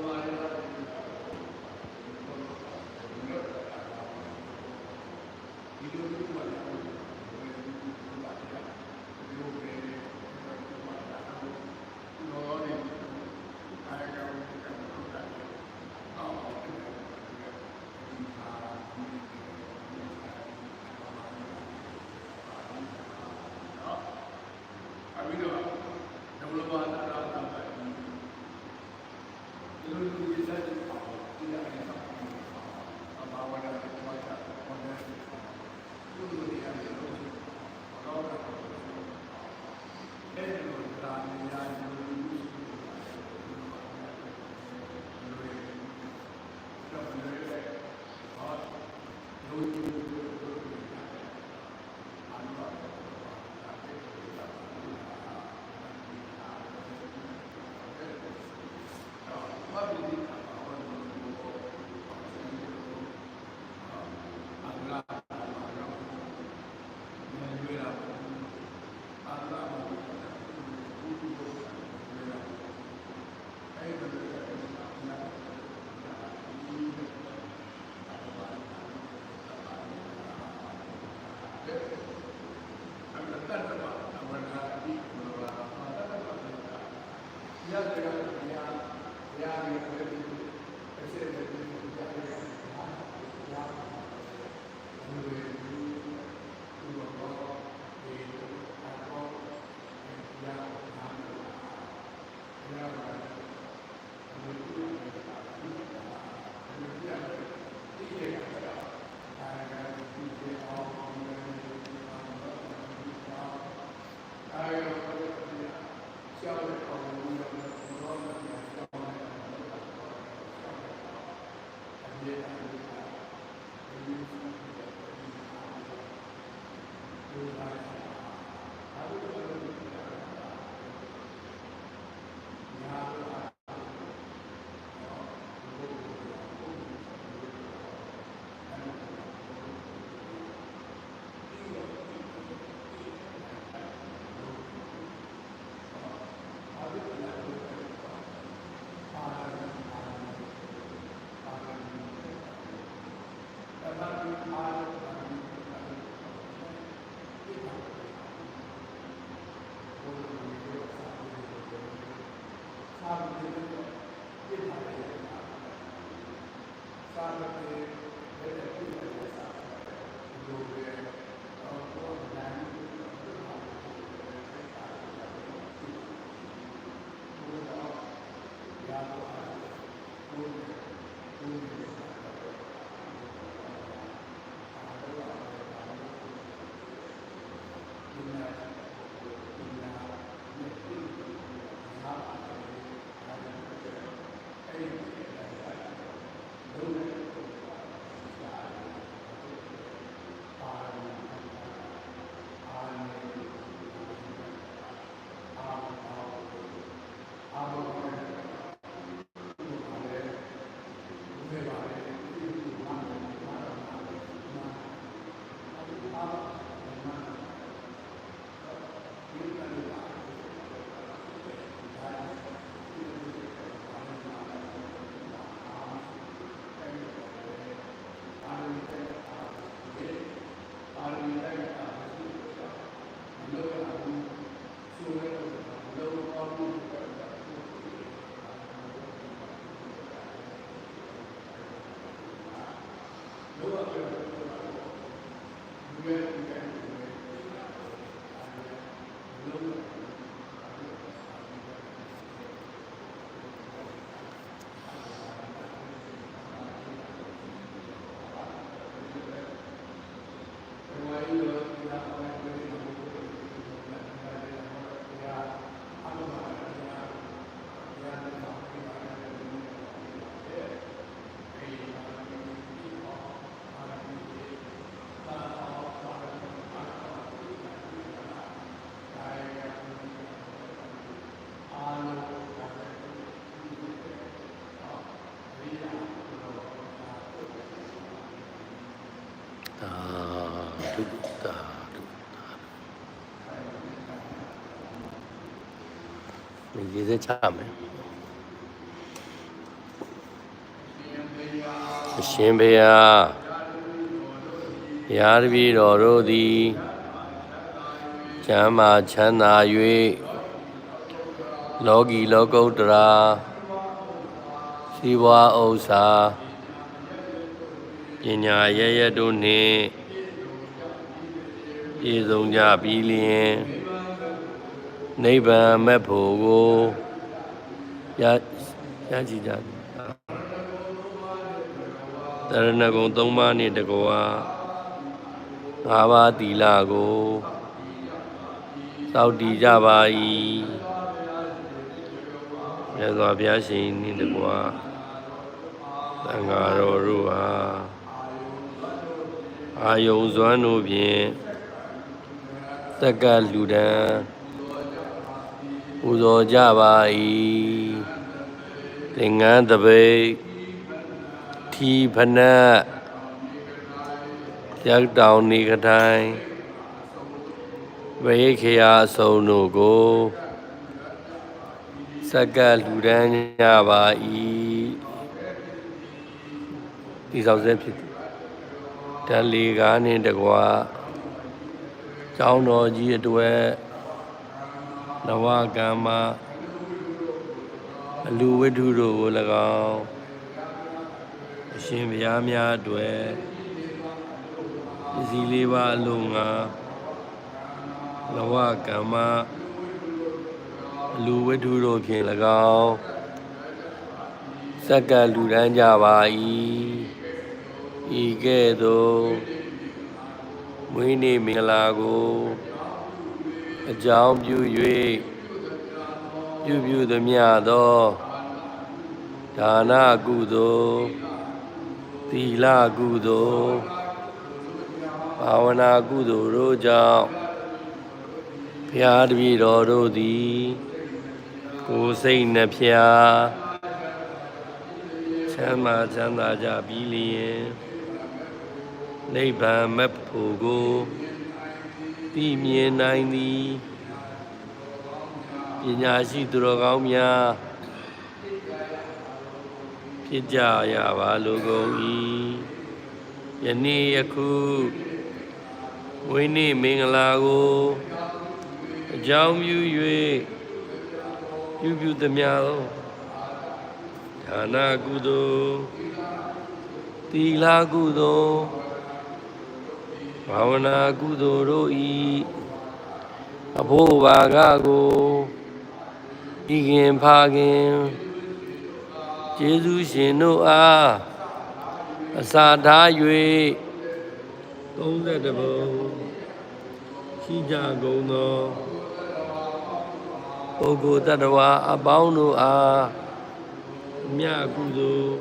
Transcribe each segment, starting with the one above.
Almighty. အာ కారణం Yeah. သာဓုဒီစချမယ်အရှင်ဘုရားဘုရားတပည့်တော်တို့သည်ချမ်းသာချမ်းသာ၍လောကီလောကုတ္တရာစီဝါဥစ္စာပညာရရတို့နှင့်ပြည့်စုံကြပြီးလျင် နိဗ္ဗာန်မဲ့ဖို့ကိုရရကြည်ကြသည်တရဏဂုံ၃ပါးနှင့်တကွာ၅ပါးသီလကိုစောင့်တည်ကြပါ၏မြတ်စွာဘုရားရှင်နှင့်တကွာသံဃာတော်တို့ဟာအာယုံစွမ်းတို့ဖြင့်တက္ကလူဒံ ပူဇော်ကြပါ၏သင်္ကန်းတပိတ်ထီဖနက်ရက်တောင်နေကထိုင်ဝေခေယအစုံတို့ကိုစက္ကလူဒန်းကြပါ၏ဒီဆောင်စဲဖြစ်သည်တန်လီကားနှင့်တကွာကျောင်းတော်ကြီးအတွက် နဝကမ္မအလူဝိထုတို့ကို၎င်းအရှင်ဘုရားများအတွက်ပစ္စည်းလေးပါအလုံးငါနဝကမ္မအလူဝိထုတို့ဖြင့်၎င်းစက္ကလူတန်းကြပါ၏ဤကဲ့သို့မွေးနေ့မင်္ဂလာကို အကြောင်းပြု၍ပြုပြုသမျှသောဒါနကုသိုလ်သီလကုသိုလ်ဘာဝနာကုသိုလ်တို့ကြောင့်ဘုရားတပည့်တော်တို့သည်ကိုယ်စိတ်နှဖျားချမ်းသာချမ်းသာကြပြီးလျင်နိဗ္ဗာန်မက်ဖို့ကို သိမြင်နိုင်သည်ပညာရှိသူတော်ကောင်းများဖြစ်ကြရပါလိုကုန်၏ယနေ့ယခုဝိနည်းမင်္ဂလာကိုအကြောင်းပြု၍ပြုပြုသမျှသောဒါနကုသိုလ်သီလကုသိုလ် ဘာဝနာကုသိုလ်တို့ဤအဖို့ဘာကကိုဤခင်ဖာခင်ကျေးဇူးရှင်တို့အားအစာထား၍32ဘုံရှိကြကုန်သောပုဂ္ဂိုလ်တ attva အပေါင်းတို့အားမြတ်ကုသိုလ်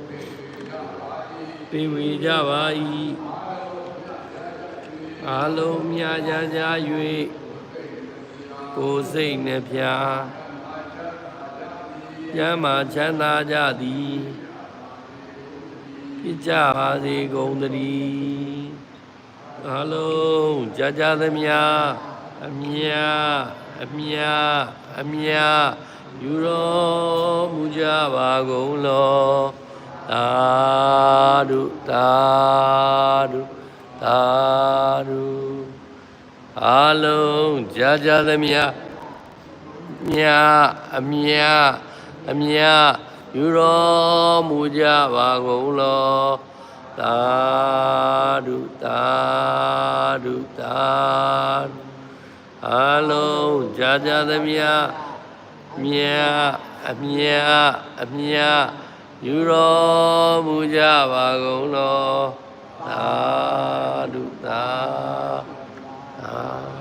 ပေးဝေကြပါ၏ အလုံးမြတ်ကြကြ၍ကိုယ်စိတ်နှဖျားကျမ်းမာချမ်းသာကြသည်ဖြစ်ကြပါစေကုန်သတည်းအလုံးကြာကြာသမျှအမြအမြအမြယူတော်မူကြပါကုန်လောသာဓုသာဓု သာဓုအလုံးကြာကြာသမျှမြအမြအမြယူတော်မူကြပါကုန်လောသသာဓုသာဓုသာဓုအလုံးကြာကြာသမျှမြတ်အမြတ်အမြတ်ယူတော်မူကြပါကုန်လော သာဓုသာသာ